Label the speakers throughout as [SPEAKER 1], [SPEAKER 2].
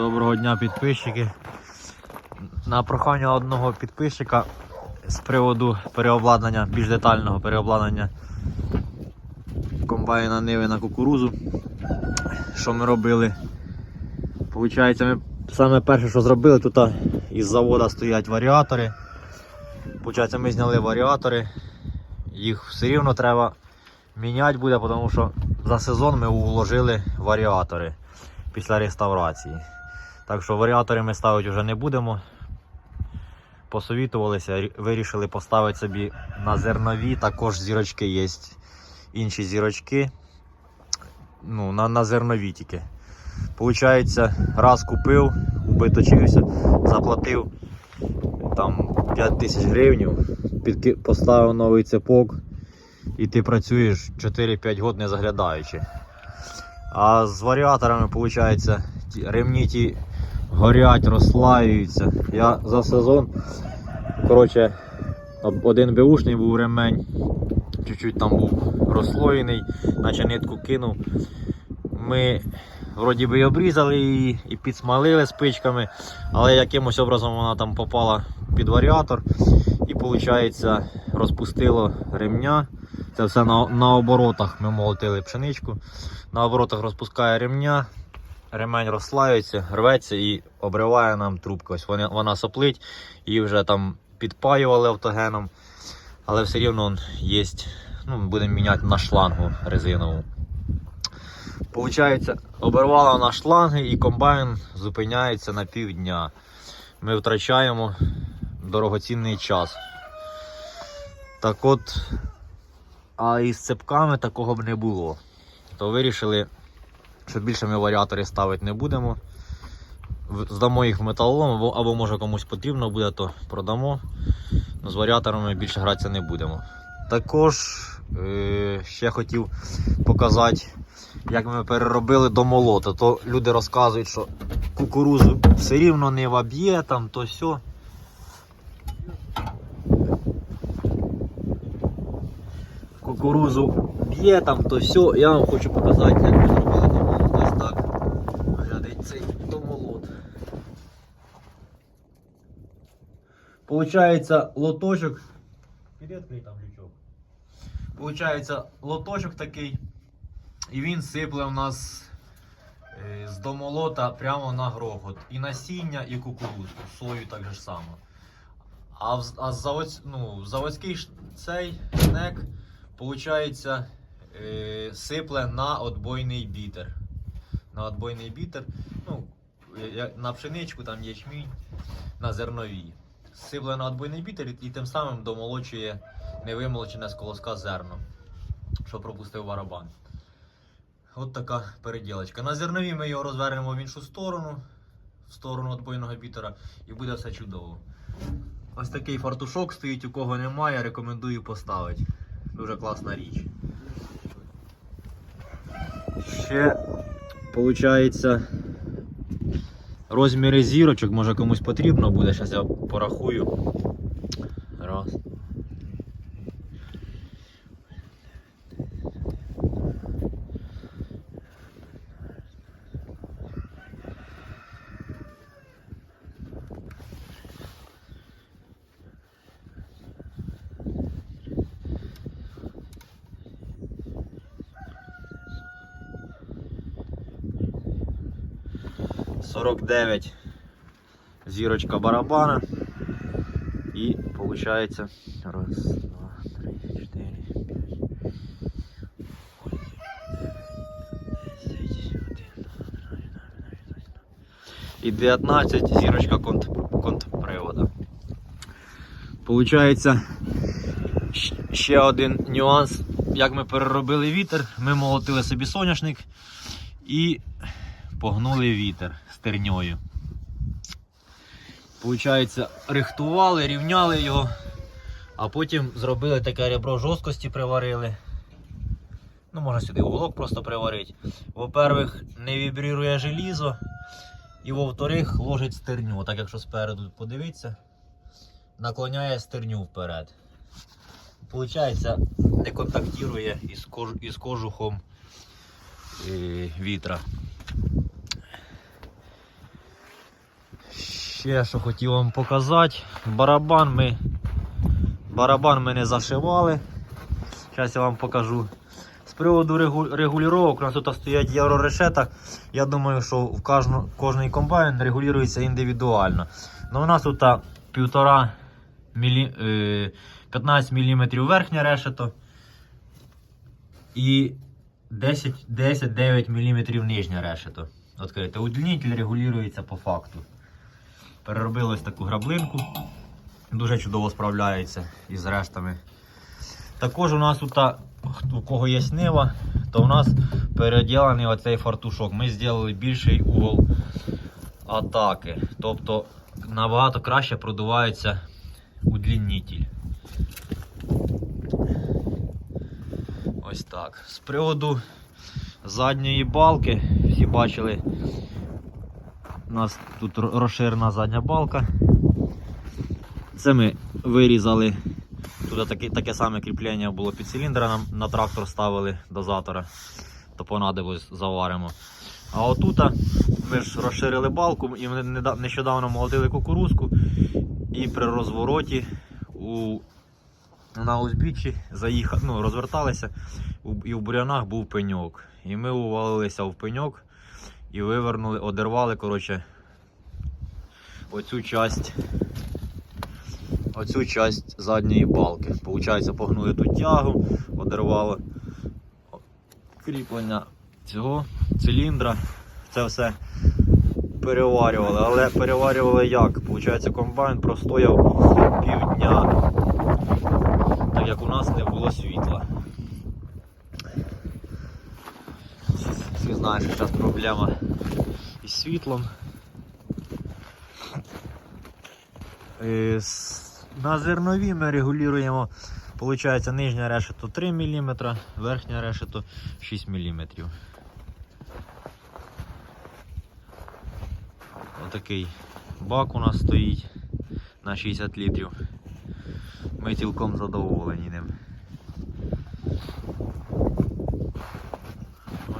[SPEAKER 1] Доброго дня, підписчики. На прохання одного підписчика з приводу переобладнання, більш детального переобладнання комбайна Ниви на кукурузу. Що ми робили? Получається, ми саме перше, що зробили, тут із заводу стоять варіатори. Получається, ми зняли варіатори. Їх все рівно треба міняти буде, тому що за сезон ми вложили варіатори після реставрації. Так що варіатори ми ставити вже не будемо. Посовітувалися, вирішили поставити собі на зернові, також зірочки є. Інші зірочки. Ну, на, на зернові тільки. Получається, раз купив, убиточився, заплатив там 5 тисяч гривень, підки- поставив новий цепок і ти працюєш 4-5 років не заглядаючи. А з варіаторами, виходить, ремні ті горять, розслаюються. Я за сезон, коротше, один беушний був ремень, чуть-чуть там був розслоєний, наче нитку кинув. Ми вроді би обрізали її і підсмалили спичками, але якимось образом вона там попала під варіатор і, виходить, розпустило ремня. Це все на, на оборотах ми молотили пшеничку. На оборотах розпускає ремня, ремень розслаюється, рветься і обриває нам трубку. Ось вона, вона соплить, її вже там підпаювали автогеном, але все рівно є. Ну, будемо міняти на шлангу резинову. Получається, обірвала вона шланги і комбайн зупиняється на півдня. Ми втрачаємо дорогоцінний час. Так от, а із цепками такого б не було. То вирішили, що більше ми варіатори ставити не будемо. Здамо їх в металолом, або, або може комусь потрібно буде, то продамо. Ну, з варіаторами більше гратися не будемо. Також е, ще хотів показати, як ми переробили до молота. То люди розказують, що кукурузу все рівно не ваб'є, там то сьо. кукурузу б'є там, то все. Я вам хочу показати, як ми зробили домолот. Ось так. Глядить цей домолот. Получається лоточок. Підвідкрий там лючок. Получається лоточок такий. І він сипле у нас е, з домолота прямо на грохот. І насіння, і кукурузку. Сою так же само. А, в, а заводсь, ну, заводський цей шнек Получається, е, сипле на отбойний бітер. На отбойний бітер. Ну, на пшеничку, там ячмінь, на зернові. Сипле на отбойний бітер і, тим самим домолочує невимолочене з колоска зерно, що пропустив барабан. От така переділочка. На зернові ми його розвернемо в іншу сторону, в сторону отбойного бітера, і буде все чудово. Ось такий фартушок стоїть, у кого немає, рекомендую поставити. Дуже класна річ. Ще виходить розміри зірочок, може комусь потрібно буде. Зараз я порахую. Раз. Сорок дев'ять зірочка барабана. І виходить раз, два, три, чотири, п'ять. десять, один, І 19 зірочка конт, контрпривода. Получається ще один нюанс. Як ми переробили вітер, ми молотили собі соняшник і погнули вітер стерньою. Получається, рихтували, рівняли його, а потім зробили таке ребро жорсткості, приварили. Ну, можна сюди уголок просто приварити. Во-первых, не вібрірує желізо. І во-вторых, ложить стерню. Так якщо спереду подивитися, наклоняє стерню вперед. Получається, не контактує із, кожухом е, вітра. Ще що хотів вам показати. Барабан ми. Барабан ми не зашивали. Зараз я вам покажу. З приводу регу- регулювання, у нас тут стоять єврорешета. Я думаю, що в кожну, кожний комбайн регулюється індивідуально. Ну, у нас тут а, півтора мілі, е, 15 мм верхнє решето і 10 10-9 мм нижнє решето. Відкрите. Удлінитель регулюється по факту. Переробили ось таку граблинку. Дуже чудово справляється із рештами. Також у нас тут, у кого є нива, то у нас переділений оцей фартушок. Ми зробили більший угол атаки. Тобто набагато краще продувається удлінитель. Ось так. З приводу задньої балки, всі бачили, у нас тут розширена задня балка. Це ми вирізали. Тут таке, таке саме кріплення було під циліндра, нам на трактор ставили дозатора, то понадобилось заваримо. А отут ми ж розширили балку і нещодавно молотили кукурузку і при розвороті у, на узбіччі заїхали, ну, розверталися і в бурянах був пеньок. І ми увалилися в пеньок і вивернули, одервали коротше, оцю часть оцю часть задньої балки. Получається, погнули ту тягу, одервало кріплення цього циліндра. Це все переварювали. Але переварювали як? Получається, комбайн простояв півдня, так як у нас не було світла. Знають, що зараз проблема із світлом. Е, На зернові ми регулюємо, виходить, нижня решето 3 мм, верхня решето 6 мм. Отакий бак у нас стоїть на 60 літрів. Ми цілком задоволені ним.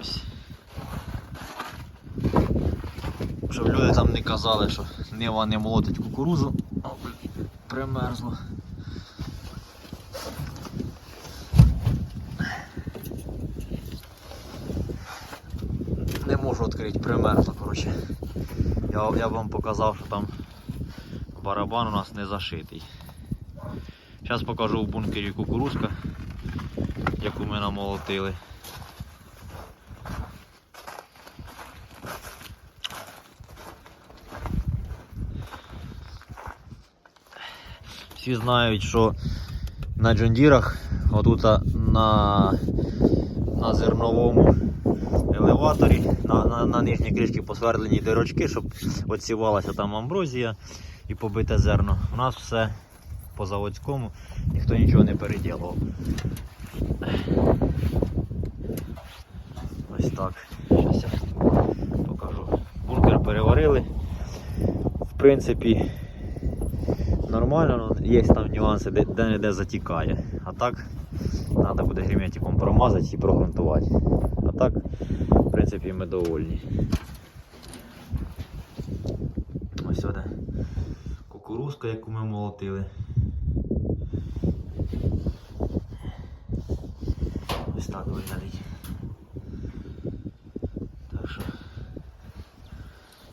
[SPEAKER 1] Ось. Щоб люди там не казали, що нива не молотить кукурузу. О, блін, примерзло. Не можу відкрити, примерзло, коротше. Я, я б вам показав, що там барабан у нас не зашитий. Зараз покажу в бункері кукурузка, яку ми намолотили. Всі знають, що на джондірах, отут на, на зерновому елеваторі, на, на, на нижній кришці посвердлені дирочки, щоб оцівалася там амброзія і побите зерно. У нас все по заводському, ніхто нічого не переділував. Ось так. Зараз я покажу. Бункер переварили. В принципі, нормально, але є там нюанси, де не де затікає. А так, треба буде герметиком промазати і прогрунтувати. А так, в принципі, ми довольні. Ось сюди кукурузка, яку ми молотили. Ось так виглядить. Так що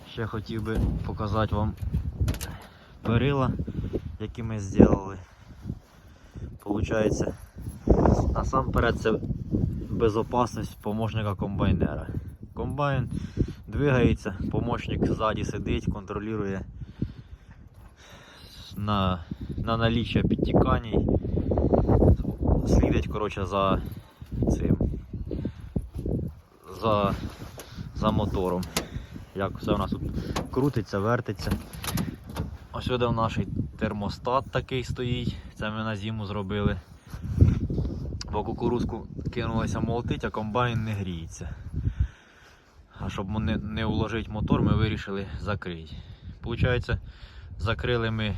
[SPEAKER 1] ще хотів би показати вам перила, які ми зробили. Получається, насамперед це безопасність помощника комбайнера. Комбайн двигається, помощник ззаді сидить, контролює на, на наліччя підтікань, слідить коротше, за цим за, за мотором. Як все у нас тут крутиться, вертиться. Ось сюди в наш термостат такий стоїть. Це ми на зиму зробили. Бо кукурузку кинулося молотить, а комбайн не гріється. А щоб не, не уложити мотор, ми вирішили закрити. Получається, закрили ми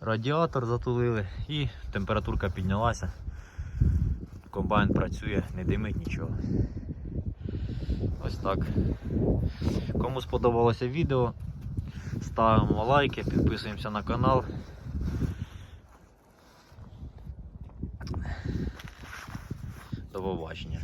[SPEAKER 1] радіатор, затулили і температурка піднялася. Комбайн працює, не димить нічого. Ось так. Кому сподобалося відео, Ставимо лайки, підписуємося на канал. До побачення.